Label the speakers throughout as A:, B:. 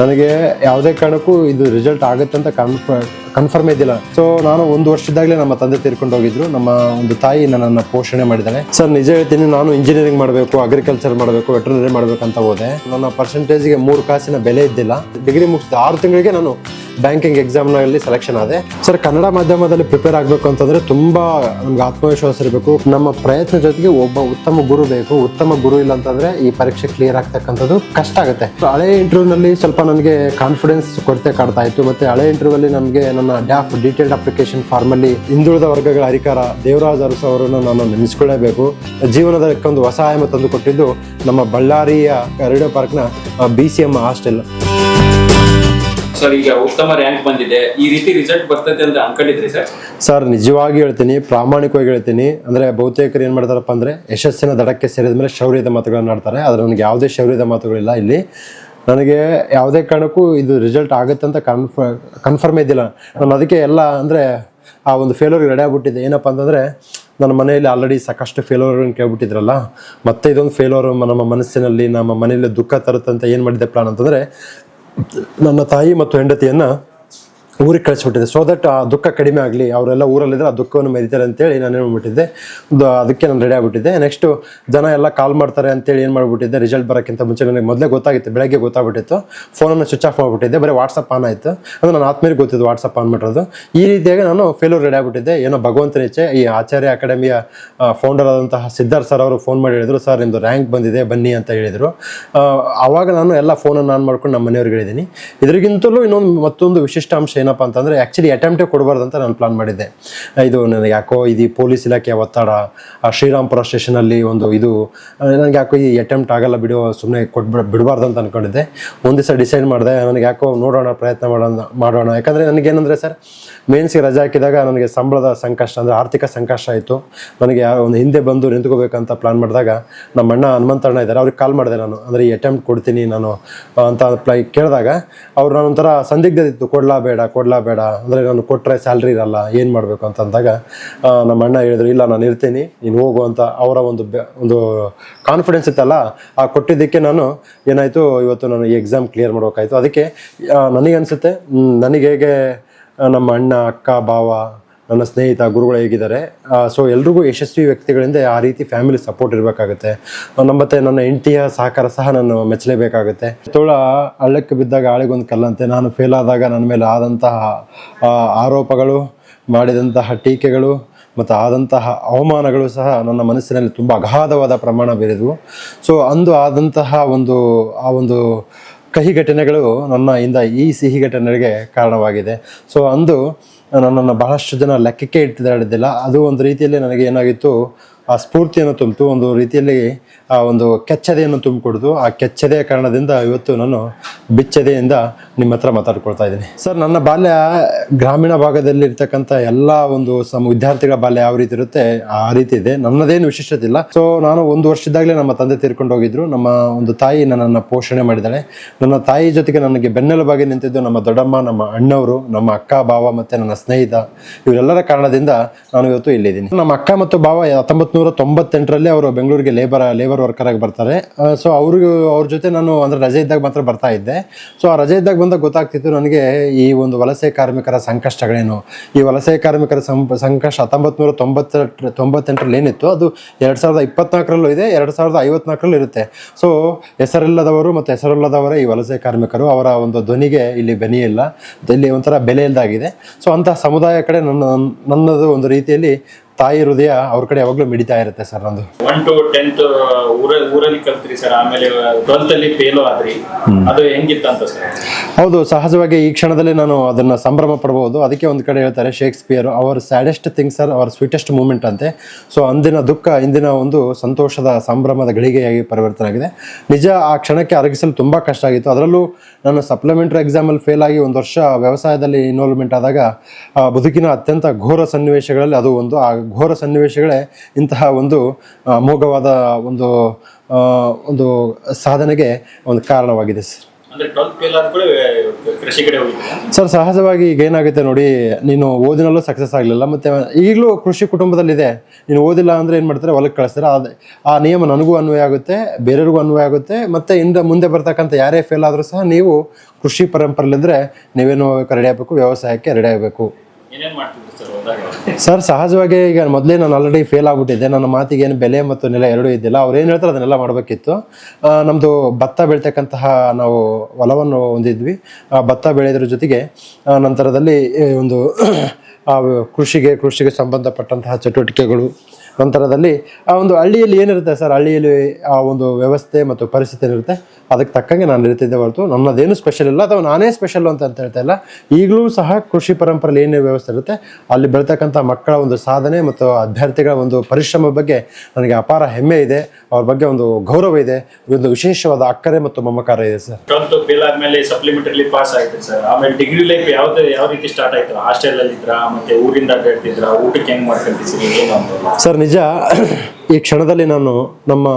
A: ನನಗೆ ಯಾವುದೇ ಕಾರಣಕ್ಕೂ ಇದು ರಿಸಲ್ಟ್ ಆಗುತ್ತೆ ಅಂತ ಕನ್ಫ ಕನ್ಫರ್ಮ್ ಇದ್ದಿಲ್ಲ. ಸೊ ನಾನು ಒಂದು ವರ್ಷದಾಗಲೇ ನಮ್ಮ ತಂದೆ ತೀರ್ಕೊಂಡು ಹೋಗಿದ್ರು. ನಮ್ಮ ಒಂದು ತಾಯಿ ನನ್ನನ್ನು ಪೋಷಣೆ ಮಾಡಿದ್ದಾನೆ ಸರ್ ನಿಜ ಹೇಳ್ತೀನಿ, ನಾನು ಇಂಜಿನಿಯರಿಂಗ್ ಮಾಡಬೇಕು ಅಗ್ರಿಕಲ್ಚರ್ ಮಾಡಬೇಕು ವೆಟರ್ನರಿ ಮಾಡಬೇಕು ಅಂತ ಹೋದೆ. ನನ್ನ ಪರ್ಸೆಂಟೇಜ್ಗೆ ಮೂರು ಕಾಸಿನ ಬೆಲೆ ಇದ್ದಿಲ್ಲ. ಡಿಗ್ರಿ ಮುಗಿಸಿದ ಆರು ತಿಂಗಳಿಗೆ ನಾನು ಬ್ಯಾಂಕಿಂಗ್ ಎಕ್ಸಾಮ್ನಲ್ಲಿ ಸೆಲೆಕ್ಷನ್ ಆದೆ. ಸರ್ ಕನ್ನಡ ಮಾಧ್ಯಮದಲ್ಲಿ ಪ್ರಿಪೇರ್ ಆಗಬೇಕು ಅಂತಂದ್ರೆ ತುಂಬಾ ನಮ್ಗೆ ಆತ್ಮವಿಶ್ವಾಸ ಇರಬೇಕು. ನಮ್ಮ ಪ್ರಯತ್ನ ಜೊತೆಗೆ ಒಬ್ಬ ಉತ್ತಮ ಗುರು ಬೇಕು. ಉತ್ತಮ ಗುರು ಇಲ್ಲ ಅಂತಂದ್ರೆ ಈ ಪರೀಕ್ಷೆ ಕ್ಲಿಯರ್ ಆಗ್ತಕ್ಕಂಥದ್ದು ಕಷ್ಟ ಆಗುತ್ತೆ. ಹಳೆ ಇಂಟರ್ವ್ಯೂನಲ್ಲಿ ಸ್ವಲ್ಪ ನನಗೆ ಕಾನ್ಫಿಡೆನ್ಸ್ ಕೊರತೆ ಕಾಡ್ತಾ ಇತ್ತು. ಮತ್ತೆ ಹಳೆ ಇಂಟರ್ವ್ಯೂಲ್ಲಿ ನಮಗೆ ನನ್ನ ಡ್ಯಾಫ್ ಡೀಟೇಲ್ಡ್ ಅಪ್ಲಿಕೇಶನ್ ಫಾರ್ಮಲ್ಲಿ ಹಿಂದುಳಿದ ವರ್ಗಗಳ ಅಧಿಕಾರ ದೇವರಾಜ್ ಅರಸು ಅವರನ್ನು ನಾನು ನೆನೆಸ್ಕೊಳ್ಳೇಬೇಕು. ಜೀವನದ ಒಂದು ಹೊಸ ಆಯಾಮ ತಂದು ಕೊಟ್ಟಿದ್ದು ನಮ್ಮ ಬಳ್ಳಾರಿಯ radio ಪಾರ್ಕ್ನ B C M hostel
B: sir, ಈಗ ಉತ್ತಮ ರ್ಯಾಂಕ್ ಬಂದಿದೆ. ಈ ರೀತಿ ರಿಸಲ್ಟ್ ಬರ್ತದೆ ಅಂತ ಅನ್ಕೊಂಡಿದ್ರಿ ಸರ್?
A: ಸರ್, ನಿಜವಾಗಿ ಹೇಳ್ತೀನಿ, ಪ್ರಾಮಾಣಿಕವಾಗಿ ಹೇಳ್ತೀನಿ. ಅಂದ್ರೆ ಬಹುತೇಕರು ಏನು ಮಾಡ್ತಾರಪ್ಪ ಅಂದ್ರೆ ಯಶಸ್ಸಿನ ದಡಕ್ಕೆ ಸೇರಿದ ಮೇಲೆ ಶೌರ್ಯದ ಮಾತುಗಳನ್ನ ಆಡ್ತಾರೆ. ಆದರೆ ನನಗೆ ಯಾವುದೇ ಶೌರ್ಯದ ಮಾತುಗಳಿಲ್ಲ ಇಲ್ಲಿ. ನನಗೆ ಯಾವುದೇ ಕಾರಣಕ್ಕೂ ಇದು ರಿಸಲ್ಟ್ ಆಗುತ್ತೆ ಅಂತ ಕನ್ಫ ಕನ್ಫರ್ಮ್ ಇದ್ದಿಲ್ಲ. ನಾನು ಅದಕ್ಕೆ ಎಲ್ಲ ಅಂದರೆ ಆ ಒಂದು ಫೇಲೋರ್ಗೆ ರೆಡಿ ಆಗ್ಬಿಟ್ಟಿದ್ದೆ. ಏನಪ್ಪ ಅಂತಂದರೆ ನನ್ನ ಮನೆಯಲ್ಲಿ ಆಲ್ರೆಡಿ ಸಾಕಷ್ಟು ಫೇಲೋರ್ಗಳನ್ನ ಕೇಳ್ಬಿಟ್ಟಿದ್ರಲ್ಲ, ಮತ್ತೆ ಇದೊಂದು ಫೇಲೋರ್ ನಮ್ಮ ಮನಸ್ಸಿನಲ್ಲಿ, ನಮ್ಮ ಮನೆಯಲ್ಲಿ ದುಃಖ ತರುತ್ತಂತ ಏನು ಮಾಡಿದ್ದೆ ಪ್ಲಾನ್ ಅಂತಂದರೆ ನನ್ನ ತಾಯಿ ಮತ್ತು ಹೆಂಡತಿಯನ್ನು ಊರಿಗೆ ಕಳಿಸ್ಬಿಟ್ಟಿದೆ. ಸೊ ದಟ್ ಆ, ದುಃಖ ಕಡಿಮೆ ಆಗಲಿ, ಅವರೆಲ್ಲ ಊರಲ್ಲಿದ್ದರೆ ಆ ದುಃಖವನ್ನು ಮೆರಿತಾರೆ ಅಂತೇಳಿ ನಾನು ಏನು ಮಾಡ್ಬಿಟ್ಟಿದ್ದೆ ಅದಕ್ಕೆ ನಾನು ರೆಡಿ ಆಗಿಬಿಟ್ಟಿದ್ದೆ. ನೆಕ್ಸ್ಟು ಜನ ಎಲ್ಲ ಕಾಲ್ ಮಾಡ್ತಾರೆ ಅಂತೇಳಿ ಏನು ಮಾಡಿಬಿಟ್ಟಿದ್ದೆ? ರಿಸಲ್ಟ್ ಬರೋಕ್ಕಿಂತ ಮುಂಚೆ ನನಗೆ ಮೊದಲೇ ಗೊತ್ತಾಗಿತ್ತು, ಬೆಳಗ್ಗೆ ಗೊತ್ತಾಗ್ಬಿಟ್ಟಿತ್ತು. ಫೋನನ್ನು ಸ್ವಿಚ್ ಆಫ್ ಮಾಡಿಬಿಟ್ಟಿದ್ದೆ. ಬರೀ ವಾಟ್ಸಪ್ ಆನ್ ಆಯಿತು. ಅದು ನಾನು ಆತ್ಮೀಯರಿಗೆ ಗೊತ್ತಿದ್ದು ವಾಟ್ಸಪ್ ಆನ್ ಮಾಡಿರೋದು. ಈ ರೀತಿಯಾಗಿ ನಾನು ಫೇಲೂರ್ ರೆಡಿ ಆಗಿಬಿಟ್ಟಿದ್ದೆ. ಏನೋ ಭಗವಂತನ ಇಚ್ಛೆ, ಈ ಆಚಾರ್ಯ ಅಕಾಡೆಮಿಯ ಫೌಂಡರ್ ಆದಂತಹ ಸಿದ್ಧಾರ್ಥ ಸರ್ ಅವರು ಫೋನ್ ಮಾಡಿ ಹೇಳಿದ್ರು ಸರ್ ನಿಮ್ಮದು ರ್ಯಾಂಕ್ ಬಂದಿದೆ, ಬನ್ನಿ ಅಂತ ಹೇಳಿದರು. ಆವಾಗ ನಾನು ಎಲ್ಲ ಫೋನನ್ನು ಆನ್ ಮಾಡ್ಕೊಂಡು ನಮ್ಮ ಮನೆಯವ್ರಿಗೆ ಹೇಳಿದ್ದೀನಿ. ಇದರಿಗಿಂತಲೂ ಇನ್ನೊಂದು ಮತ್ತೊಂದು ವಿಶಿಷ್ಟ ಅಂಶ ಏನಪ್ಪ ಅಂತಂದರೆ ಆ್ಯಕ್ಚುಲಿ ಅಟೆಂಪ್ಟೇ ಕೊಡಬಾರ್ದು ಅಂತ ನಾನು ಪ್ಲಾನ್ ಮಾಡಿದ್ದೆ. ಇದು ನನಗೆ ಯಾಕೋ ಇದು ಪೊಲೀಸ್ ಇಲಾಖೆ ಒತ್ತಡ, ಆ ಶ್ರೀರಾಮ್ಪುರ ಸ್ಟೇಷನಲ್ಲಿ ಒಂದು ಇದು ನನಗೆ ಯಾಕೋ ಈ ಅಟೆಂಪ್ಟ್ ಆಗಲ್ಲ ಬಿಡು ಸುಮ್ಮನೆ ಕೊಟ್ಬಿಡ, ಬಿಡಬಾರ್ದು ಅಂತ ಅಂದ್ಕೊಂಡಿದ್ದೆ ಒಂದು ದಿವಸ ಡಿಸೈಡ್ ಮಾಡಿದೆ, ನನಗೆ ಯಾಕೋ ನೋಡೋಣ, ಪ್ರಯತ್ನ ಮಾಡೋಣ ಮಾಡೋಣ. ಯಾಕಂದರೆ ನನಗೇನಂದರೆ ಸರ್ ಮೇನ್ಸ್ಗೆ ರಜೆ ಹಾಕಿದಾಗ ನನಗೆ ಸಂಬಳದ ಸಂಕಷ್ಟ, ಅಂದರೆ ಆರ್ಥಿಕ ಸಂಕಷ್ಟ ಆಯಿತು. ನನಗೆ ಒಂದು ಹಿಂದೆ ಬಂದು ನಿಂತ್ಕೋಬೇಕಂತ ಪ್ಲಾನ್ ಮಾಡಿದಾಗ ನಮ್ಮ ಅಣ್ಣ ಹನುಮಂತಣ್ಣ ಇದ್ದಾರೆ, ಅವ್ರಿಗೆ ಕಾಲ್ ಮಾಡಿದೆ ನಾನು. ಅಂದರೆ ಈ ಅಟೆಂಪ್ಟ್ ಕೊಡ್ತೀನಿ ನಾನು ಅಂತ ಕೇಳಿದಾಗ, ಅವ್ರು ನಾನೊಂಥರ ಒಂಥರ ಸಂದಿಗ್ಧ ಇತ್ತು ಕೊಡ್ಲಾ ಬೇಡ ಕೊಡ್ಲಾ ಬೇಡ ಅಂದರೆ ನಾನು ಕೊಟ್ಟರೆ ಸ್ಯಾಲ್ರಿ ಇರಲ್ಲ, ಏನು ಮಾಡಬೇಕು ಅಂತ ಅಂದಾಗ ನಮ್ಮ ಅಣ್ಣ ಹೇಳಿದ್ರು, ಇಲ್ಲ, ನಾನು ಇರ್ತೀನಿ, ನೀನು ಹೋಗು ಅಂತ ಅವರ ಒಂದು ಒಂದು ಕಾನ್ಫಿಡೆನ್ಸ್ ಇತ್ತಲ್ಲ, ಆ ಕೊಟ್ಟಿದ್ದಕ್ಕೆ ನಾನು ಏನಾಯಿತು, ಇವತ್ತು ನಾನು ಈ ಎಕ್ಸಾಮ್ ಕ್ಲಿಯರ್ ಮಾಡ್ಬೇಕಾಯ್ತು. ಅದಕ್ಕೆ ನನಗೆ ಅನಿಸುತ್ತೆ ನನಗೆ ಹೇಗೆ ನಮ್ಮ ಅಣ್ಣ, ಅಕ್ಕ, ಭಾವ ನನ್ನ ಸ್ನೇಹಿತ, ಗುರುಗಳು ಹೇಗಿದ್ದಾರೆ? ಸೊ ಎಲ್ರಿಗೂ ಯಶಸ್ವಿ ವ್ಯಕ್ತಿಗಳಿಂದ ಆ ರೀತಿ ಫ್ಯಾಮಿಲಿ ಸಪೋರ್ಟ್ ಇರಬೇಕಾಗುತ್ತೆ. ನಮ್ಮ ಮತ್ತೆ ನನ್ನ ಹೆಂಡತಿಯ ಸಹಕಾರ ಸಹ ನಾನು ಮೆಚ್ಚಲೇಬೇಕಾಗುತ್ತೆ. ತೋಳ ಹಳ್ಳಕ್ಕೆ ಬಿದ್ದಾಗ ಆಳಿಗೊಂದು ಕಲ್ಲಂತೆ. ನಾನು ಫೇಲ್ ಆದಾಗ ನನ್ನ ಮೇಲೆ ಆದಂತಹ ಆರೋಪಗಳು, ಮಾಡಿದಂತಹ ಟೀಕೆಗಳು ಮತ್ತು ಆದಂತಹ ಅವಮಾನಗಳು ಸಹ ನನ್ನ ಮನಸ್ಸಿನಲ್ಲಿ ತುಂಬ ಅಗಾಧವಾದ ಪ್ರಮಾಣ ಬೀರಿದವು. ಸೊ ಅಂದು ಆದಂತಹ ಒಂದು, ಆ ಒಂದು ಕಹಿ ಘಟನೆಗಳು ನನ್ನ ಇಂದ ಈ ಸಿಹಿ ಘಟನೆಗೆ ಕಾರಣವಾಗಿದೆ. ಸೊ ಅಂದು ನನ್ನನ್ನು ಬಹಳಷ್ಟು ಜನ ಲೆಕ್ಕಕ್ಕೆ ಇಟ್ಟಿದ್ದಾಡಿದ್ದಿಲ್ಲ ಅದು ಒಂದು ರೀತಿಯಲ್ಲಿ ನನಗೆ ಏನಾಗಿತ್ತು, ಆ ಸ್ಫೂರ್ತಿಯನ್ನು ತುಂಬಿತು. ಒಂದು ರೀತಿಯಲ್ಲಿ ಆ ಒಂದು ಕೆಚ್ಚದೆಯನ್ನು ತುಂಬಿಕೊಡ್ದು ಆ ಕೆಚ್ಚದೆಯ ಕಾರಣದಿಂದ ಇವತ್ತು ನಾನು ಬಿಚ್ಚದೆಯಿಂದ ನಿಮ್ಮ ಹತ್ರ ಮಾತಾಡ್ಕೊಳ್ತಾ ಇದ್ದೀನಿ. ಸರ್, ನನ್ನ ಬಾಲ್ಯ ಗ್ರಾಮೀಣ ಭಾಗದಲ್ಲಿ ಇರ್ತಕ್ಕಂಥ ಎಲ್ಲ ಒಂದು ಸಮ ವಿದ್ಯಾರ್ಥಿಗಳ ಬಾಲ್ಯ ಯಾವ ರೀತಿ ಇರುತ್ತೆ? ಆ ರೀತಿ ಇದೆ. ನನ್ನದೇನು ವಿಶಿಷ್ಟತೆ ಇಲ್ಲ. ಸೊ ನಾನು ಒಂದು ವರ್ಷದಾಗಲೇ ನಮ್ಮ ತಂದೆ ತೀರ್ಕೊಂಡು ಹೋಗಿದ್ರು. ನಮ್ಮ ಒಂದು ತಾಯಿ ನನ್ನನ್ನು ಪೋಷಣೆ ಮಾಡಿದ್ದಾಳೆ ನನ್ನ ತಾಯಿ ಜೊತೆಗೆ ನನಗೆ ಬೆನ್ನೆಲುಬಾಗಿ ನಿಂತಿದ್ದು ನಮ್ಮ ದೊಡ್ಡಮ್ಮ, ನಮ್ಮ ಅಣ್ಣವರು, ನಮ್ಮ ಅಕ್ಕ, ಭಾವ ಮತ್ತು ನನ್ನ ಸ್ನೇಹಿತ. ಇವರೆಲ್ಲರ ಕಾರಣದಿಂದ ನಾನು ಇವತ್ತು ಇಲ್ಲಿದ್ದೀನಿ. ನಮ್ಮ ಅಕ್ಕ ಮತ್ತು ಭಾವ ಹತ್ತೊಂಬತ್ತು ನೂರ ಅವರು ಬೆಂಗಳೂರಿಗೆ ಲೇಬರ್ ಲೇಬರ್ ವರ್ಕರ್ ಆಗಿ ಬರ್ತಾರೆ. ಸೊ ಅವ್ರಿಗೂ, ಅವ್ರ ಜೊತೆ ನಾನು ಅಂದರೆ ರಜೆ ಇದ್ದಾಗ ಮಾತ್ರ ಬರ್ತಾ ಇದ್ದೆ. ಸೊ ಆ ರಜೆ ಇದ್ದಾಗ ಬಂದಾಗ ಗೊತ್ತಾಗ್ತಿತ್ತು ನನಗೆ ಈ ಒಂದು ವಲಸೆ ಕಾರ್ಮಿಕರ ಸಂಕಷ್ಟಗಳೇನು. ಈ ವಲಸೆ ಕಾರ್ಮಿಕರ ಸಂಕಷ್ಟ ಹತ್ತೊಂಬತ್ತು ನೂರ ತೊಂಬತ್ತ, ತೊಂಬತ್ತೆಂಟರಲ್ಲಿ ಏನಿತ್ತು, ಅದು ಎರಡು ಸಾವಿರದ ಇಪ್ಪತ್ನಾಲ್ಕರಲ್ಲೂ ಇದೆ, ಎರಡು ಸಾವಿರದ ಐವತ್ನಾಲ್ಕರಲ್ಲೂ ಇರುತ್ತೆ. ಸೊ ಹೆಸರಿಲ್ಲದವರು ಮತ್ತು ಹೆಸರಿಲ್ಲದವರೇ ಈ ವಲಸೆ ಕಾರ್ಮಿಕರು, ಅವರ ಒಂದು ಧ್ವನಿಗೆ ಇಲ್ಲಿ ಬೆನಿ ಇಲ್ಲ ಇಲ್ಲಿ ಒಂಥರ ಬೆಲೆ ಇಲ್ಲದಾಗಿದೆ ಸೊ ಅಂತಹ ಸಮುದಾಯ ಕಡೆ ನನ್ನ, ನನ್ನದು ಒಂದು ರೀತಿಯಲ್ಲಿ ತಾಯಿ ಹೃದಯ ಅವ್ರ ಕಡೆ ಯಾವಾಗಲೂ ಮಿಡಿತಾ ಇರುತ್ತೆ ಸರ್ ನಂದು.
B: ಒನ್ ಟು ಟೆಂತ್ ಊರ ಊರಲ್ಲಿ ಕಲ್ತ್ರಿ ಸರ್ ಆಮೇಲೆ ಟ್ವೆಲ್ತ್ ಅಲ್ಲಿ ಫೇಲ್ ಆದ್ರಿ. ಅದು ಹೆಂಗಿತ್ತಂತ ಸರ್?
A: ಹೌದು ಸಹಜವಾಗಿ ಈ ಕ್ಷಣದಲ್ಲಿ ನಾನು ಅದನ್ನು ಸಂಭ್ರಮ ಪಡಬಹುದು ಅದಕ್ಕೆ ಒಂದು ಕಡೆ ಹೇಳ್ತಾರೆ Shakespeare our saddest things are our sweetest moment ಅಂತೆ. ಸೊ ಅಂದಿನ ದುಃಖ ಇಂದಿನ ಒಂದು ಸಂತೋಷದ ಸಂಭ್ರಮದ ಗಳಿಗೆಯಾಗಿ ಪರಿವರ್ತನೆ ಆಗಿದೆ. ನಿಜ ಆ ಕ್ಷಣಕ್ಕೆ ಅರಗಿಸಲು ತುಂಬ ಕಷ್ಟ ಆಗಿತ್ತು. ಅದರಲ್ಲೂ ನಾನು ಸಪ್ಲಿಮೆಂಟ್ರಿ ಎಕ್ಸಾಮಲ್ಲಿ ಫೇಲ್ ಆಗಿ ಒಂದು ವರ್ಷ ವ್ಯವಸಾಯದಲ್ಲಿ ಇನ್ವಾಲ್ವ್ಮೆಂಟ್ ಆದಾಗ ಬದುಕಿನ ಅತ್ಯಂತ ಘೋರ ಸನ್ನಿವೇಶಗಳಲ್ಲಿ ಅದು ಒಂದು ಆ ಘೋರ ಸನ್ನಿವೇಶಗಳೇ ಇಂತಹ ಒಂದು ಅಮೋಘವಾದ ಒಂದು ಒಂದು ಸಾಧನೆಗೆ ಒಂದು ಕಾರಣವಾಗಿದೆ ಸರ್. ಸರ್ ಸಹಜವಾಗಿ ಈಗ ಏನಾಗುತ್ತೆ ನೋಡಿ ನೀನು ಓದಿನಲ್ಲೂ ಸಕ್ಸಸ್ ಆಗಲಿಲ್ಲ ಮತ್ತೆ ಈಗಲೂ ಕೃಷಿ ಕುಟುಂಬದಲ್ಲಿದೆ ನೀನು ಓದಿಲ್ಲ ಅಂದ್ರೆ ಏನು ಮಾಡ್ತಾರೆ ಹೊಲಕ್ಕೆ ಕಳಿಸ್ತಾರೆ. ಅದು ಆ ನಿಯಮ ನನಗೂ ಅನ್ವಯ ಆಗುತ್ತೆ ಬೇರೆಯವ್ರಿಗೂ ಅನ್ವಯ ಆಗುತ್ತೆ ಮತ್ತೆ ಇಂದ ಮುಂದೆ ಬರ್ತಕ್ಕಂಥ ಯಾರೇ ಫೇಲ್ ಆದರೂ ಸಹ ನೀವು ಕೃಷಿ ಪರಂಪರೆಲಿದ್ರೆ ನೀವೇನು ರೆಡಿ ಆಗಬೇಕು ವ್ಯವಸಾಯಕ್ಕೆ ರೆಡಿ ಆಗಬೇಕು.
B: ಸರ್
A: ಸಹಜವಾಗಿ ಈಗ ಮೊದಲೇ ನಾನು ಆಲ್ರೆಡಿ ಫೇಲ್ ಆಗ್ಬಿಟ್ಟಿದ್ದೆ. ನನ್ನ ಮಾತಿಗೆ ಏನು ಬೆಲೆ ಮತ್ತು ನೆಲೆ ಎರಡೂ ಇದ್ದಿಲ್ಲ. ಅವ್ರು ಏನು ಹೇಳ್ತಾರೆ ಅದನ್ನೆಲ್ಲ ಮಾಡಬೇಕಿತ್ತು. ನಮ್ಮದು ಭತ್ತ ಬೆಳೀತಕ್ಕಂತಹ ನಾವು ಹೊಲವನ್ನು ಹೊಂದಿದ್ವಿ. ಆ, ಭತ್ತ ಬೆಳೆಯೋದ್ರ ಜೊತೆಗೆ ನಂತರದಲ್ಲಿ ಒಂದು ಕೃಷಿಗೆ ಕೃಷಿಗೆ ಸಂಬಂಧಪಟ್ಟಂತಹ ಚಟುವಟಿಕೆಗಳು ನಂತರದಲ್ಲಿ ಆ ಒಂದು ಹಳ್ಳಿಯಲ್ಲಿ ಏನಿರುತ್ತೆ ಸರ್? ಹಳ್ಳಿಯಲ್ಲಿ ಆ ಒಂದು ವ್ಯವಸ್ಥೆ ಮತ್ತು ಪರಿಸ್ಥಿತಿ ಏನಿರುತ್ತೆ ಅದಕ್ಕೆ ತಕ್ಕಂಗೆ ನಾನು ಇರ್ತಿದ್ದೆ ಹೊರತು ನನ್ನದೇನು ಸ್ಪೆಷಲ್ ಇಲ್ಲ. ಅಥವಾ ನಾನೇ ಸ್ಪೆಷಲ್ ಅಂತ ಅಂತ ಹೇಳ್ತಾ ಇಲ್ಲ. ಈಗಲೂ ಸಹ ಕೃಷಿ ಪರಂಪರೆಯಲ್ಲಿ ಏನೇ ವ್ಯವಸ್ಥೆ ಇರುತ್ತೆ ಅಲ್ಲಿ ಬೆಳ್ತಕ್ಕಂಥ ಮಕ್ಕಳ ಒಂದು ಸಾಧನೆ ಮತ್ತು ಅಭ್ಯರ್ಥಿಗಳ ಒಂದು ಪರಿಶ್ರಮ ಬಗ್ಗೆ ನನಗೆ ಅಪಾರ ಹೆಮ್ಮೆ ಇದೆ. ಅವ್ರ ಬಗ್ಗೆ ಒಂದು ಗೌರವ ಇದೆ. ಒಂದು ವಿಶೇಷವಾದ ಅಕ್ಕರೆ ಮತ್ತು ಮಮಕಾರ ಇದೆ ಸರ್.
B: ಟ್ವೆಲ್ತ್ ಫೇಲ್ ಆದ್ಮೇಲೆ ಸಪ್ಲಿಮೆಂಟರಿ ಪಾಸ್ ಆಯ್ತು ಸರ್. ಆಮೇಲೆ ಡಿಗ್ರಿ ಲೈಫ್ ಯಾವ್ದು ಯಾವ ರೀತಿ ಸ್ಟಾರ್ಟ್ ಆಯ್ತು? ಹಾಸ್ಟೆಲ್ ಅಲ್ಲಿ ಇದ್ರ ಮತ್ತೆ ಊರಿಂದ ಊಟಕ್ಕೆ ಹೆಂಗ್ ಮಾಡ್ಕೊಂತಿದ್ರಿ ಏನು ಅಂತ.
A: ಸರ್ ನಿಜ, ಈ ಕ್ಷಣದಲ್ಲಿ ನಾನು ನಮ್ಮ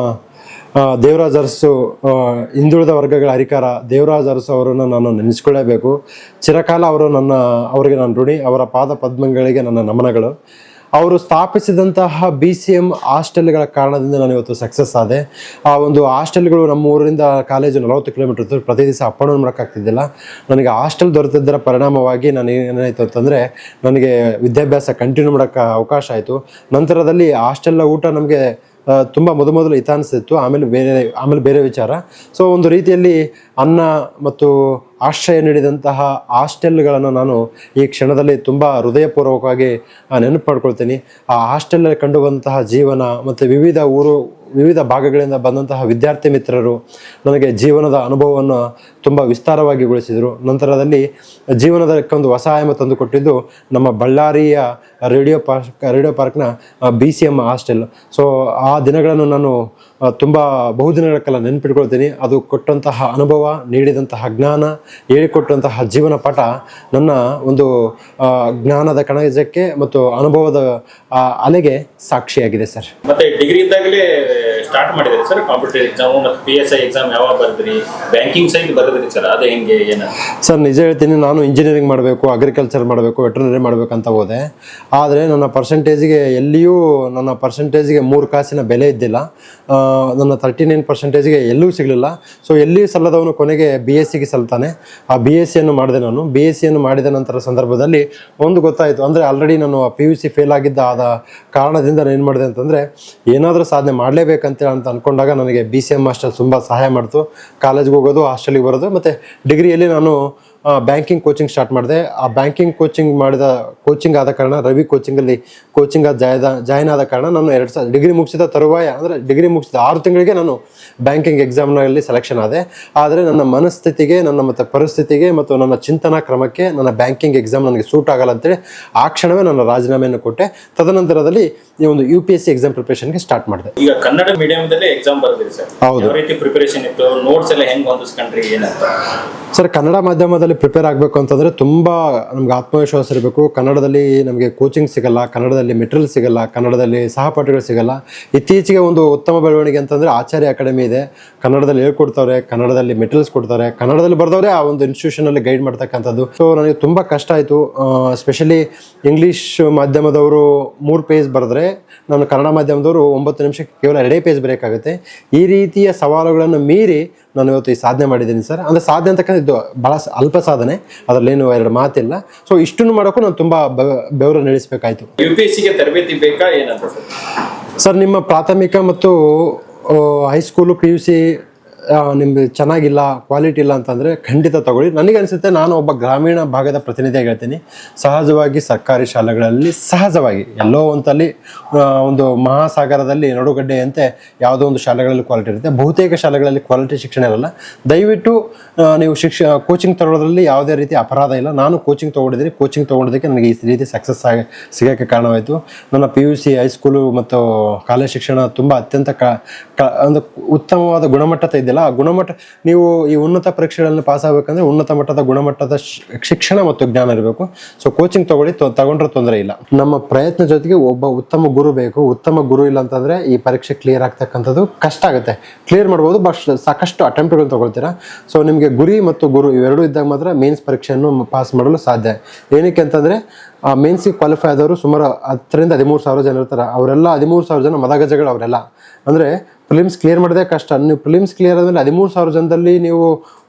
A: ದೇವರಾಜ್ ಅರಸು ಹಿಂದುಳಿದ ವರ್ಗಗಳ ಅಧಿಕಾರ, ದೇವರಾಜ್ ಅರಸು ಅವರನ್ನು ನಾನು ನೆನೆಸ್ಕೊಳ್ಳೇಬೇಕು. ಚಿರಕಾಲ ಅವರು ನನ್ನ, ಅವರಿಗೆ ನಾನು ಋಣಿ, ಅವರ ಪಾದ ಪದ್ಮಗಳಿಗೆ ನನ್ನ ನಮನಗಳು. ಅವರು ಸ್ಥಾಪಿಸಿದಂತಹ ಬಿ ಸಿ ಎಂ ಹಾಸ್ಟೆಲ್ಗಳ ಕಾರಣದಿಂದ ನಾನು ಇವತ್ತು ಸಕ್ಸಸ್ ಆದೆ. ಆ ಒಂದು ಹಾಸ್ಟೆಲ್ಗಳು ನಮ್ಮ ಊರಿಂದ ಕಾಲೇಜು ನಲವತ್ತು ಕಿಲೋಮೀಟರ್ ಇತ್ತು ಪ್ರತಿ ದಿವಸ ಅಪ್ ಡೌನ್ ಮಾಡೋಕ್ಕಾಗ್ತಿದ್ದಿಲ್ಲ ನನಗೆ ಹಾಸ್ಟೆಲ್ ದೊರೆತಿದ್ದರ ಪರಿಣಾಮವಾಗಿ ನಾನು ಏನಾಯಿತು ಅಂತಂದರೆ ನನಗೆ ವಿದ್ಯಾಭ್ಯಾಸ ಕಂಟಿನ್ಯೂ ಮಾಡೋಕ್ಕೆ ಅವಕಾಶ ಆಯಿತು. ನಂತರದಲ್ಲಿ ಹಾಸ್ಟೆಲ್ನ ಊಟ ನಮಗೆ ತುಂಬ ಮೊದಮೊದಲು ಮೊದಲು ಹಿತ ಅನಿಸ್ತಿತ್ತು. ಆಮೇಲೆ ಬೇರೆ ಆಮೇಲೆ ಬೇರೆ ವಿಚಾರ. ಸೊ ಒಂದು ರೀತಿಯಲ್ಲಿ ಅನ್ನ ಮತ್ತು ಆಶ್ರಯ ನೀಡಿದಂತಹ ಹಾಸ್ಟೆಲ್ಗಳನ್ನು ನಾನು ಈ ಕ್ಷಣದಲ್ಲಿ ತುಂಬ ಹೃದಯಪೂರ್ವಕವಾಗಿ ನೆನಪು ಮಾಡ್ಕೊಳ್ತೀನಿ ಆ ಹಾಸ್ಟೆಲ್ನಲ್ಲಿ ಕಂಡು ಬಂದಂತಹ ಜೀವನ ಮತ್ತು ವಿವಿಧ ಊರು, ವಿವಿಧ ಭಾಗಗಳಿಂದ ಬಂದಂತಹ ವಿದ್ಯಾರ್ಥಿ ಮಿತ್ರರು ನನಗೆ ಜೀವನದ ಅನುಭವವನ್ನು ತುಂಬ ವಿಸ್ತಾರವಾಗಿ ಗೊಳಿಸಿದರು. ನಂತರದಲ್ಲಿ ಜೀವನದಕ್ಕೊಂದು ಹೊಸ ಆಯಾಮ ತಂದುಕೊಟ್ಟಿದ್ದು ನಮ್ಮ ಬಳ್ಳಾರಿಯ radio park, radio ಪಾರ್ಕ್ನ B C M hostel. So, ಆ ದಿನಗಳನ್ನು ನಾನು ತುಂಬ ಬಹುದಿನಗಳ ಕಾಲ ನೆನ್ಪಿಟ್ಕೊಳ್ತೀನಿ. ಅದು ಕೊಟ್ಟಂತಹ ಅನುಭವ ನೀಡಿದಂತಹ ಜ್ಞಾನ ಹೇಳಿಕೊಟ್ಟಂತಹ ಜೀವನ ಪಾಠ ನನ್ನ ಒಂದು ಜ್ಞಾನದ ಕಣಜಕ್ಕೆ ಮತ್ತು ಅನುಭವದ ಅಲೆಗೆ ಸಾಕ್ಷಿಯಾಗಿದೆ ಸರ್.
B: ಮತ್ತೆ ಡಿಗ್ರಿ ಇದ್ದಾಗಲೇ ಸ್ಟಾರ್ಟ್ ಮಾಡಿದ್ರಿ ಸರ್ ಕಾಂಪಿಟೇಟಿವ್ ಎಕ್ಸಾಮ್ ಮತ್ತು ಪಿ ಎಸ್ ಐ ಎಕ್ಸಾಮ್ ಯಾವಾಗ ಬರೆದ್ರಿ? ಬ್ಯಾಂಕಿಂಗ್ ಸೈಡ್ ಬರೆದ್ರಿ ಸರ್ ಅದೇ ಹೆಂಗೆ ಏನ?
A: ಸರ್ ನಿಜ ಹೇಳ್ತೀನಿ ನಾನು ಇಂಜಿನಿಯರಿಂಗ್ ಮಾಡಬೇಕು ಅಗ್ರಿಕಲ್ಚರ್ ಮಾಡಬೇಕು ವೆಟರ್ನರಿ ಮಾಡಬೇಕಂತ ಹೋದೆ. ಆದರೆ ನನ್ನ ಪರ್ಸೆಂಟೇಜ್ಗೆ ಎಲ್ಲಿಯೂ ನನ್ನ ಪರ್ಸೆಂಟೇಜ್ಗೆ ಮೂರು ಕಾಸಿನ ಬೆಲೆ ಇದ್ದಿಲ್ಲ. ನನ್ನ ತರ್ಟಿ ನೈನ್ ಪರ್ಸೆಂಟೇಜ್ಗೆ ಎಲ್ಲೂ ಸಿಗಲಿಲ್ಲ. ಸೊ ಎಲ್ಲಿಯೂ ಸಲ್ಲದವನು ಕೊನೆಗೆ ಬಿ ಎಸ್ ಸಿಗೆ ಸಲ್ತಾನೆ. ಆ ಬಿ ಎಸ್ ಸಿಯನ್ನು ಮಾಡಿದೆ ನಾನು. ಬಿ ಎಸ್ ಸಿಯನ್ನು ಮಾಡಿದ ನಂತರ ಸಂದರ್ಭದಲ್ಲಿ ಒಂದು ಗೊತ್ತಾಯಿತು. ಅಂದರೆ ಆಲ್ರೆಡಿ ನಾನು ಪಿ ಯು ಸಿ ಫೇಲ್ ಆಗಿದ್ದ ಆದ ಕಾರಣದಿಂದ ನಾನು ಏನು ಮಾಡಿದೆ ಅಂತಂದರೆ, ಏನಾದರೂ ಸಾಧನೆ ಮಾಡಲೇಬೇಕಂತ ಅಂತ ಅಂದ್ಕೊಂಡಾಗ ನನಗೆ ಬಿ ಸಿ ಎಂ ಹಾಸ್ಟೆಲ್ ತುಂಬ ಸಹಾಯ ಮಾಡಿತು. ಕಾಲೇಜ್ಗೆ ಹೋಗೋದು ಹಾಸ್ಟೆಲಿಗೆ ಬರೋದು, ಮತ್ತು ಡಿಗ್ರಿಯಲ್ಲಿ ನಾನು ಬ್ಯಾಂಕಿಂಗ್ ಕೋಚಿಂಗ್ ಸ್ಟಾರ್ಟ್ ಮಾಡಿದೆ. ಆ ಬ್ಯಾಂಕಿಂಗ್ ಕೋಚಿಂಗ್ ಮಾಡಿದ ಕೋಚಿಂಗ್ ಆದ ಕಾರಣ ರವಿ ಕೋಚಿಂಗಲ್ಲಿ ಕೋಚಿಂಗ್ ಜಾಯ್ದ ಜಾಯ್ನ್ ಆದ ಕಾರಣ ನಾನು ಎರಡು ಸಾವಿರ ಡಿಗ್ರಿ ಮುಗಿಸಿದ ತರುವಾಯ ಅಂದರೆ ಡಿಗ್ರಿ ಮುಗಿಸಿದ ಆರು ತಿಂಗಳಿಗೆ ನಾನು ಬ್ಯಾಂಕಿಂಗ್ ಎಕ್ಸಾಮ್ನಲ್ಲಿ ಸೆಲೆಕ್ಷನ್ ಆದೆ. ಆದರೆ ನನ್ನ ಮನಸ್ಥಿತಿಗೆ ನನ್ನ ಮತ್ತು ಪರಿಸ್ಥಿತಿಗೆ ಮತ್ತು ನನ್ನ ಚಿಂತನಾ ಕ್ರಮಕ್ಕೆ ನನ್ನ ಬ್ಯಾಂಕಿಂಗ್ ಎಕ್ಸಾಮ್ ನನಗೆ ಸೂಟ್ ಆಗಲ್ಲ ಅಂತೇಳಿ ಆ ಕ್ಷಣವೇ ನನ್ನ ರಾಜೀನಾಮೆಯನ್ನು ಕೊಟ್ಟೆ. ತದನಂತರದಲ್ಲಿ ಈ ಒಂದು U P S C exam ಪ್ರಿಪರೇಷನ್ಗೆ start ಮಾಡಿದೆ.
B: ಈಗ ಕನ್ನಡ ಮೀಡಿಯಂದಲ್ಲೇ ಎಕ್ಸಾಮ್ ಬರೆದ್ರಿ ಸರ್.
A: ಹೌದು.
B: ರೀತಿ ಪ್ರಿಪರೇಷನ್ ಇತ್ತು? ನೋಟ್ಸ್ ಎಲ್ಲ ಹೆಂಗೆ ಹೊಂದಿಸ್ಕೊಂಡ್ರಿ ಏನಂತ?
A: ಸರ್ ಕನ್ನಡ ಮಾಧ್ಯಮದಲ್ಲಿ ಪ್ರಿಪೇರ್ ಆಗಬೇಕು ಅಂತಂದರೆ ತುಂಬ ನಮ್ಗೆ ಆತ್ಮವಿಶ್ವಾಸ ಇರಬೇಕು. ಕನ್ನಡದಲ್ಲಿ ನಮಗೆ ಕೋಚಿಂಗ್ ಸಿಗಲ್ಲ, ಕನ್ನಡದಲ್ಲಿ ಮೆಟೀರಿಯಲ್ ಸಿಗಲ್ಲ, ಕನ್ನಡದಲ್ಲಿ ಸಹಪಾಠಿಗಳು ಸಿಗಲ್ಲ. ಇತ್ತೀಚೆಗೆ ಒಂದು ಉತ್ತಮ ಬೆಳವಣಿಗೆ ಅಂತಂದರೆ ಆಚಾರ್ಯ ಅಕಾಡೆಮಿ ಇದೆ. ಕನ್ನಡದಲ್ಲಿ ಹೇಳ್ಕೊಡ್ತಾರೆ, ಕನ್ನಡದಲ್ಲಿ ಮೆಟೀರಿಯಲ್ಸ್ ಕೊಡ್ತಾರೆ, ಕನ್ನಡದಲ್ಲಿ ಬರೆದವರೇ ಆ ಒಂದು ಇನ್ಸ್ಟಿಟ್ಯೂಷನಲ್ಲಿ ಗೈಡ್ ಮಾಡ್ತಕ್ಕಂಥದ್ದು. ಸೊ ನನಗೆ ತುಂಬ ಕಷ್ಟ ಆಯಿತು. ಸ್ಪೆಷಲಿ ಇಂಗ್ಲೀಷ್ ಮಾಧ್ಯಮದವರು ಮೂರು ಪೇಜ್ ಬರೆದ್ರೆ ನಾನು ಕನ್ನಡ ಮಾಧ್ಯಮದವರು ಒಂಬತ್ತು ನಿಮಿಷಕ್ಕೆ ಕೇವಲ ಎರಡೇ ಪೇಜ್ ಬೇಕಾಗುತ್ತೆ ಈ ರೀತಿಯ ಸವಾಲುಗಳನ್ನು ಮೀರಿ ನಾನು ಇವತ್ತು ಈ ಸಾಧನೆ ಮಾಡಿದ್ದೀನಿ ಸರ್. ಅಂದರೆ ಸಾಧನೆ ಅಂತಕ್ಕಂಥ ಇದು ಭಾಳ ಅಲ್ಪ ಸಾಧನೆ. ಅದರಲ್ಲೇನು ಎರಡು ಮಾತಿಲ್ಲ. ಸೊ ಇಷ್ಟನ್ನು ಮಾಡೋಕ್ಕೂ ನಾನು ತುಂಬ ಬೆವರು ನಡೆಸಬೇಕಾಯಿತು
B: ಯು ಪಿ ಎಸ್ ಸಿಗೆ ತರಬೇತಿ ಬೇಕಾ ಏನಂತ ಸರ್?
A: ಸರ್ ನಿಮ್ಮ ಪ್ರಾಥಮಿಕ ಮತ್ತು ಹೈಸ್ಕೂಲು ಪಿ ಯು ಸಿ ನಿಮ್ಗೆ ಚೆನ್ನಾಗಿಲ್ಲ ಕ್ವಾಲಿಟಿ ಇಲ್ಲ ಅಂತಂದರೆ ಖಂಡಿತ ತಗೊಳ್ಳಿ. ನನಗೆ ಅನಿಸುತ್ತೆ ನಾನು ಒಬ್ಬ ಗ್ರಾಮೀಣ ಭಾಗದ ಪ್ರತಿನಿಧಿಯಾಗಿ ಹೇಳ್ತೀನಿ. ಸಹಜವಾಗಿ ಸರ್ಕಾರಿ ಶಾಲೆಗಳಲ್ಲಿ ಸಹಜವಾಗಿ, ಎಲ್ಲೋ ಒಂದಲ್ಲಿ ಒಂದು ಮಹಾಸಾಗರದಲ್ಲಿ ನಡುಗಡ್ಡೆಯಂತೆ ಯಾವುದೋ ಒಂದು ಶಾಲೆಗಳಲ್ಲಿ ಕ್ವಾಲಿಟಿ ಇರುತ್ತೆ. ಬಹುತೇಕ ಶಾಲೆಗಳಲ್ಲಿ ಕ್ವಾಲಿಟಿ ಶಿಕ್ಷಣ ಇರಲ್ಲ. ದಯವಿಟ್ಟು ನೀವು ಶಿಕ್ಷ ಕೋಚಿಂಗ್ ತಗೊಳ್ಳೋದ್ರಲ್ಲಿ ಯಾವುದೇ ರೀತಿ ಅಪರಾಧ ಇಲ್ಲ. ನಾನು ಕೋಚಿಂಗ್ ತೊಗೊಂಡಿದ್ದೀನಿ. ಕೋಚಿಂಗ್ ತೊಗೊಂಡಿದ್ದಕ್ಕೆ ನನಗೆ ಈ ರೀತಿ ಸಕ್ಸಸ್ ಆಗಿ ಸಿಗೋಕ್ಕೆ ಕಾರಣವಾಯಿತು. ನನ್ನ P U C high school ಮತ್ತು ಕಾಲೇಜ್ ಶಿಕ್ಷಣ ತುಂಬ ಅತ್ಯಂತ ಕ, ಒಂದು ಉತ್ತಮವಾದ ಗುಣಮಟ್ಟದ ಇದ್ದಿಲ್ಲ. ಇದೆಯಲ್ಲ? ಆ ಗುಣಮಟ್ಟ, ನೀವು ಈ ಉನ್ನತ ಪರೀಕ್ಷೆಗಳನ್ನು ಪಾಸ್ ಆಗಬೇಕಂದ್ರೆ ಉನ್ನತ ಮಟ್ಟದ ಗುಣಮಟ್ಟದ ಶಿಕ್ಷಣ ಮತ್ತು ಜ್ಞಾನ ಇರಬೇಕು. ಸೊ ಕೋಚಿಂಗ್ ತಗೊಳ್ಳಿ ತಗೊಂಡ್ರೆ ತೊಂದರೆ ಇಲ್ಲ. ನಮ್ಮ ಪ್ರಯತ್ನ ಜೊತೆಗೆ ಒಬ್ಬ ಉತ್ತಮ ಗುರು ಬೇಕು. ಉತ್ತಮ ಗುರು ಇಲ್ಲ ಅಂತಂದ್ರೆ ಈ ಪರೀಕ್ಷೆ ಕ್ಲಿಯರ್ ಆಗ್ತಕ್ಕಂಥದ್ದು ಕಷ್ಟ ಆಗುತ್ತೆ. ಕ್ಲಿಯರ್ ಮಾಡ್ಬೋದು, ಬಟ್ ಸಾಕಷ್ಟು ಅಟೆಂಪ್ಟ್ಗಳು ತಗೊಳ್ತೀರಾ? ಸೊ ನಿಮಗೆ ಗುರಿ ಮತ್ತು ಗುರು ಇವೆರಡೂ ಇದ್ದಾಗ ಮಾತ್ರ ಮೇನ್ಸ್ ಪರೀಕ್ಷೆಯನ್ನು ಪಾಸ್ ಮಾಡಲು ಸಾಧ್ಯ. ಏನಕ್ಕೆ ಅಂತಂದ್ರೆ, ಆ ಮೇನ್ಸಿಗೆ ಕ್ವಾಲಿಫೈ ಆದವರು ಸುಮಾರು ಹತ್ತರಿಂದ ಹದಿಮೂರು ಸಾವಿರ ಜನ ಇರ್ತಾರೆ. ಅವರೆಲ್ಲ ಹದಿಮೂರು ಸಾವಿರ ಜನ ಮದಗಜಗಳು ಅವರೆಲ್ಲ. ಅಂದರೆ ಫಿಲಿಮ್ಸ್ ಕ್ಲಿಯರ್ ಮಾಡೋದೇ ಕಷ್ಟ. ನೀವು ಪ್ರಿಲಿಮ್ಸ್ ಕ್ಲಿಯರ್ ಆದಮೇಲೆ ಹದಿಮೂರು ಸಾವಿರ ಜನದಲ್ಲಿ ನೀವು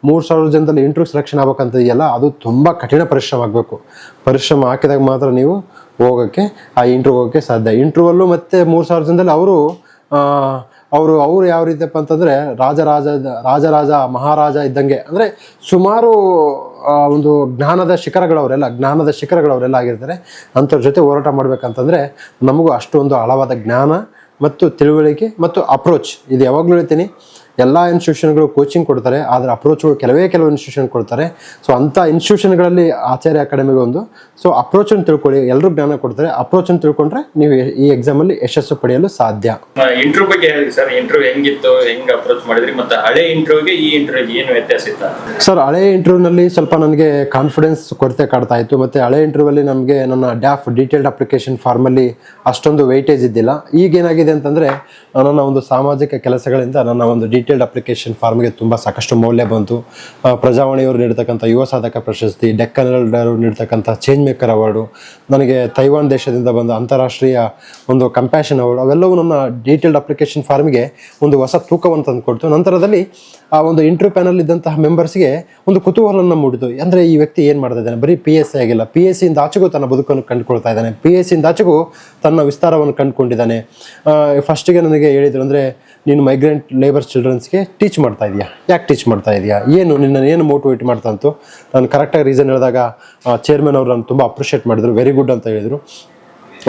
A: ಮೂರು ಸಾವಿರ ಜನದಲ್ಲಿ ಇಂಟ್ರೂ ಸೆಲೆಕ್ಷನ್ ಆಗ್ಬೇಕಂತ ಇದೆಯಲ್ಲ, ಅದು ತುಂಬ ಕಠಿಣ ಪರಿಶ್ರಮ ಆಗಬೇಕು. ಪರಿಶ್ರಮ ಹಾಕಿದಾಗ ಮಾತ್ರ ನೀವು ಹೋಗೋಕ್ಕೆ ಆ ಇಂಟ್ರೂ ಹೋಗೋಕ್ಕೆ ಸಾಧ್ಯ. ಇಂಟ್ರೂವಲ್ಲು ಮತ್ತೆ ಮೂರು ಸಾವಿರ ಜನದಲ್ಲಿ ಅವರು ಅವರು ಅವರು ಯಾವ ರೀತಿಯಪ್ಪ ಅಂತಂದರೆ ರಾಜರಾಜ ರಾಜರಾಜ ಮಹಾರಾಜ ಇದ್ದಂಗೆ. ಅಂದರೆ ಸುಮಾರು ಒಂದು ಜ್ಞಾನದ ಶಿಖರಗಳವರೆಲ್ಲ ಜ್ಞಾನದ ಶಿಖರಗಳವರೆಲ್ಲ ಆಗಿರ್ತಾರೆ. ಅಂಥವ್ರ ಜೊತೆ ಹೋರಾಟ ಮಾಡಬೇಕಂತಂದರೆ ನಮಗೂ ಅಷ್ಟೊಂದು ಆಳವಾದ ಜ್ಞಾನ ಮತ್ತು ತಿಳುವಳಿಕೆ ಮತ್ತು ಅಪ್ರೋಚ್ ಇದು ಯಾವಾಗಲೂ ಹೇಳ್ತೀನಿ. ಎಲ್ಲ ಇನ್ಸ್ಟಿಟ್ಯೂಷನ್ಗಳು ಕೋಚಿಂಗ್ ಕೊಡ್ತಾರೆ ಆದರೆ ಅಪ್ರೋಚ್ಗಳು ಕೆಲವೇ ಕೆಲವು ಇನ್ಸ್ಟಿಟ್ಯೂಷನ್ ಕೊಡ್ತಾರೆ. ಸೊ ಅಂಥ ಇನ್ಸ್ಟಿಟ್ಯೂಷನ್ಗಳಲ್ಲಿ ಆಚಾರ್ಯ ಅಕಾಡೆಮಿಗೆ ಒಂದು. ಸೊ ಅಪ್ರೋಚನ್ನು ತಿಳ್ಕೊಳ್ಳಿ ಎಲ್ಲರೂ ಜ್ಞಾನ ಕೊಡ್ತಾರೆ. ಅಪ್ರೋಚನ್ನು ತಿಳ್ಕೊಂಡ್ರೆ ನೀವು ಈ ಎಕ್ಸಾಮಲ್ಲಿ ಯಶಸ್ಸು ಪಡೆಯಲು ಸಾಧ್ಯ.
B: ಇಂಟರ್ವ್ಯೂ ಬಗ್ಗೆ ಹೇಳಿ ಸರ್ ಇಂಟರ್ವ್ಯೂ ಹೆಂಗಿತ್ತು ಹೆಂಗ್ ಅಪ್ರೋಚ್ ಮಾಡಿದ್ರಿ? ಮತ್ತೆ ಹಳೆ ಇಂಟರ್ವ್ಯೂಗೆ ಈ ಇಂಟರ್ವ್ಯೂಗೆ ಏನು ವ್ಯತ್ಯಾಸ ಇತ್ತು?
A: ಸರ್ ಹಳೆ ಇಂಟರ್ವ್ಯೂನಲ್ಲಿ ಸ್ವಲ್ಪ ನನಗೆ ಕಾನ್ಫಿಡೆನ್ಸ್ ಕೊರತೆ ಕಾಡ್ತಾ ಇತ್ತು. ಮತ್ತು ಹಳೆ ಇಂಟರ್ವ್ಯೂವಲ್ಲಿ ನಮಗೆ ನನ್ನ ಡ್ಯಾಫ್ ಡೀಟೇಲ್ಡ್ ಅಪ್ಲಿಕೇಶನ್ ಫಾರ್ಮಲ್ಲಿ ಅಷ್ಟೊಂದು ವೆಯ್ಟೇಜ್ ಇದ್ದಿಲ್ಲ. ಈಗ ಏನಾಗಿದೆ ಅಂತಂದರೆ ನನ್ನ ಒಂದು ಸಾಮಾಜಿಕ ಕೆಲಸಗಳಿಂದ ನನ್ನ ಒಂದು ಡೀಟೇಲ್ಡ್ ಅಪ್ಲಿಕೇಶನ್ ಫಾರ್ಮ್ಗೆ ತುಂಬ ಸಾಕಷ್ಟು ಮೌಲ್ಯ ಬಂತು. ಪ್ರಜಾವಾಣಿಯವರು ನೀಡ್ತಕ್ಕಂಥ, ಯುವ ಸಾಧಕ ಪ್ರಶಸ್ತಿ ಡೆಕ್ಕನ್ ಅವರು ನೀಡ್ತಕ್ಕಂಥ ಚೇಂಜ್ ಮೇಕರ್ ಅವಾರ್ಡು ನನಗೆ ತೈವಾನ್ ದೇಶದಿಂದ ಬಂದ ಅಂತಾರಾಷ್ಟ್ರೀಯ ಒಂದು ಕಂಪ್ಯಾಷನ್ ಅವಾರ್ಡ್ ಅವೆಲ್ಲವೂ ನನ್ನ ಡಿಟೇಲ್ಡ್ ಅಪ್ಲಿಕೇಶನ್ ಫಾರ್ಮ್ಗೆ ಒಂದು ಹೊಸ ತೂಕವನ್ನು ತಂದುಕೊಡ್ತು ನಂತರದಲ್ಲಿ ಆ ಒಂದು ಇಂಟರ್ವ್ಯೂ ಪ್ಯಾನಲ್ ಇದ್ದಂತಹ ಮೆಂಬರ್ಸ್ಗೆ ಒಂದು ಕುತೂಹಲವನ್ನು ಮೂಡಿತು. ಅಂದರೆ ಈ ವ್ಯಕ್ತಿ ಏನು ಮಾಡ್ತಾ ಇದ್ದಾನೆ? ಬರೀ ಪಿ ಎಸ್ ಸಿ ಆಗಿಲ್ಲ. ಪಿ ಎಸ್ ಸಿಯಿಂದ ಆಚೆಗೂ ತನ್ನ ಬದುಕನ್ನು ಕಂಡುಕೊಳ್ತಾ ಇದ್ದಾನೆ. ಪಿ ಎಸ್ ಸಿಯಿಂದ ಆಚೆಗೂ ತನ್ನ ವಿಸ್ತಾರವನ್ನು ಕಂಡುಕೊಂಡಿದ್ದಾನೆ. ಫಸ್ಟಿಗೆ ನನಗೆ ಹೇಳಿದ್ರು ಅಂದರೆ ನೀನು ಮೈಗ್ರೆಂಟ್ ಲೇಬರ್ ಚಿಲ್ಡ್ರನ್ಸ್ಗೆ ಟೀಚ್ ಮಾಡ್ತಾ ಇದೀಯಾ? ಯಾಕೆ ಟೀಚ್ ಮಾಡ್ತಾ ಇದೀಯಾ? ಏನು ನಿನ್ನ ಏನು ಮೋಟಿವೇಟ್ ಮಾಡ್ತಂತು ನಾನು ಕರೆಕ್ಟಾಗಿ ರೀಸನ್ ಹೇಳಿದಾಗ ಚೇರ್ಮನ್ ಅವರು ನಾನು ತುಂಬ ಅಪ್ರಿಷಿಯೇಟ್ ಮಾಡಿದ್ರು ವೆರಿ ಗುಡ್ ಅಂತ ಹೇಳಿದರು.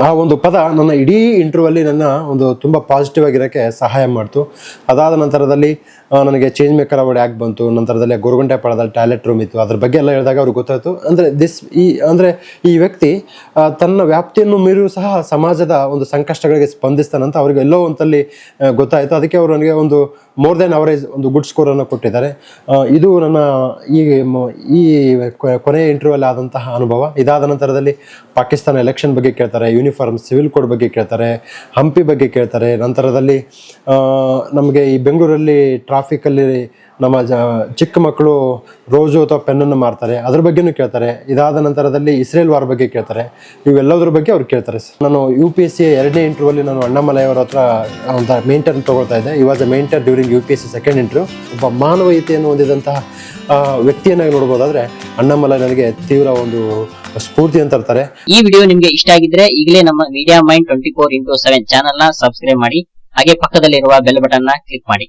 A: ಆ ಒಂದು ಪದ ನನ್ನ ಇಡೀ ಇಂಟರ್ವ್ಯೂವಲ್ಲಿ ನನ್ನ ಒಂದು ತುಂಬ ಪಾಸಿಟಿವ್ ಆಗಿರೋಕ್ಕೆ ಸಹಾಯ ಮಾಡ್ತು. ಅದಾದ ನಂತರದಲ್ಲಿ ನನಗೆ ಚೇಂಜ್ ಮೇಕರ್ ಅವಾರ್ಡ್ ಯಾಕೆ ಬಂತು, ನಂತರದಲ್ಲಿ ಗೊರಗುಂಟೆ ಪಾಳದಲ್ಲಿ ಟಾಯ್ಲೆಟ್ ರೂಮ್ ಇತ್ತು. ಅದ್ರ ಬಗ್ಗೆ ಎಲ್ಲ ಹೇಳಿದಾಗ ಅವ್ರಿಗೆ ಗೊತ್ತಾಯಿತು. ಅಂದರೆ ದಿಸ್ ಈ, ಅಂದರೆ ಈ ವ್ಯಕ್ತಿ ತನ್ನ ವ್ಯಾಪ್ತಿಯನ್ನು ಮೀರಿ ಸಹ ಸಮಾಜದ ಒಂದು ಸಂಕಷ್ಟಗಳಿಗೆ ಸ್ಪಂದಿಸ್ತಾನಂತ ಅವ್ರಿಗೆ ಎಲ್ಲೋ ಒಂದಲ್ಲಿ ಗೊತ್ತಾಯಿತು. ಅದಕ್ಕೆ ಅವರು ನನಗೆ ಒಂದು ಮೋರ್ ದೆನ್ ಅವರೇಜ್ ಒಂದು ಗುಡ್ ಸ್ಕೋರನ್ನು ಕೊಟ್ಟಿದ್ದಾರೆ. ಇದು ನನ್ನ ಈ ಈ ಕೊನೆಯ ಇಂಟರ್ವ್ಯೂವಲ್ಲಿ ಆದಂತಹ ಅನುಭವ. ಇದಾದ ನಂತರದಲ್ಲಿ ಪಾಕಿಸ್ತಾನ ಎಲೆಕ್ಷನ್ ಬಗ್ಗೆ ಕೇಳ್ತಾರೆ. ಯೂನಿಫಾರ್ಮ್ ಸಿವಿಲ್ ಕೋಡ್ ಬಗ್ಗೆ ಕೇಳ್ತಾರೆ, ಹಂಪಿ ಬಗ್ಗೆ ಕೇಳ್ತಾರೆ. ನಂತರದಲ್ಲಿ ನಮಗೆ ಈ ಬೆಂಗಳೂರಲ್ಲಿ ಟ್ರಾಫಿಕಲ್ಲಿ ನಮ್ಮ ಜ, ಚಿಕ್ಕ ಮಕ್ಕಳು ರೋಜು ಅಥವಾ ಪೆನ್ನನ್ನು ಮಾರ್ತಾರೆ. ಅದ್ರ ಬಗ್ಗೆನೂ ಕೇಳ್ತಾರೆ. ಇದಾದ ನಂತರದಲ್ಲಿ ಇಸ್ರೇಲ್ ವಾರ್ ಬಗ್ಗೆ ಕೇಳ್ತಾರೆ. ಇವೆಲ್ಲದ್ರ ಬಗ್ಗೆ ಅವ್ರು ಕೇಳ್ತಾರೆ ಸರ್. ನಾನು ಯು ಪಿ ಎಸ್ ಸಿ ಎರಡನೇ ಇಂಟ್ರೂವಲ್ಲಿ ನಾನು ಅಣ್ಣಾಮಲೈ ಅವರ ಹತ್ರ ಒಂದು ಮೇಂಟರ್ ತೊಗೊಳ್ತಾ ಇದ್ದೆ. He was a mentor during U P S C second interview ಒಬ್ಬ ಮಾನವೀಯತೆಯನ್ನು ಹೊಂದಿದಂತಹ ವ್ಯಕ್ತಿಯನ್ನಾಗಿ ನೋಡ್ಬೋದಾದ್ರೆ ಅಣ್ಣಾಮಲೈ ನನಗೆ ತೀವ್ರ ಒಂದು ಸ್ಫೂರ್ತಿ ಅಂತ ಇರ್ತಾರೆ
C: ಈ ವಿಡಿಯೋ ನಿಮ್ಗೆ ಇಷ್ಟ ಆಗಿದ್ರೆ ಈಗಲೇ ನಮ್ಮ media mind twenty four into seven ಚಾನಲ್ನ ಸಬ್ಸ್ಕ್ರೈಬ್ ಮಾಡಿ, ಹಾಗೆ ಪಕ್ಕದಲ್ಲಿರುವ ಬೆಲ್ ಬಟನ್ನ ಕ್ಲಿಕ್ ಮಾಡಿ.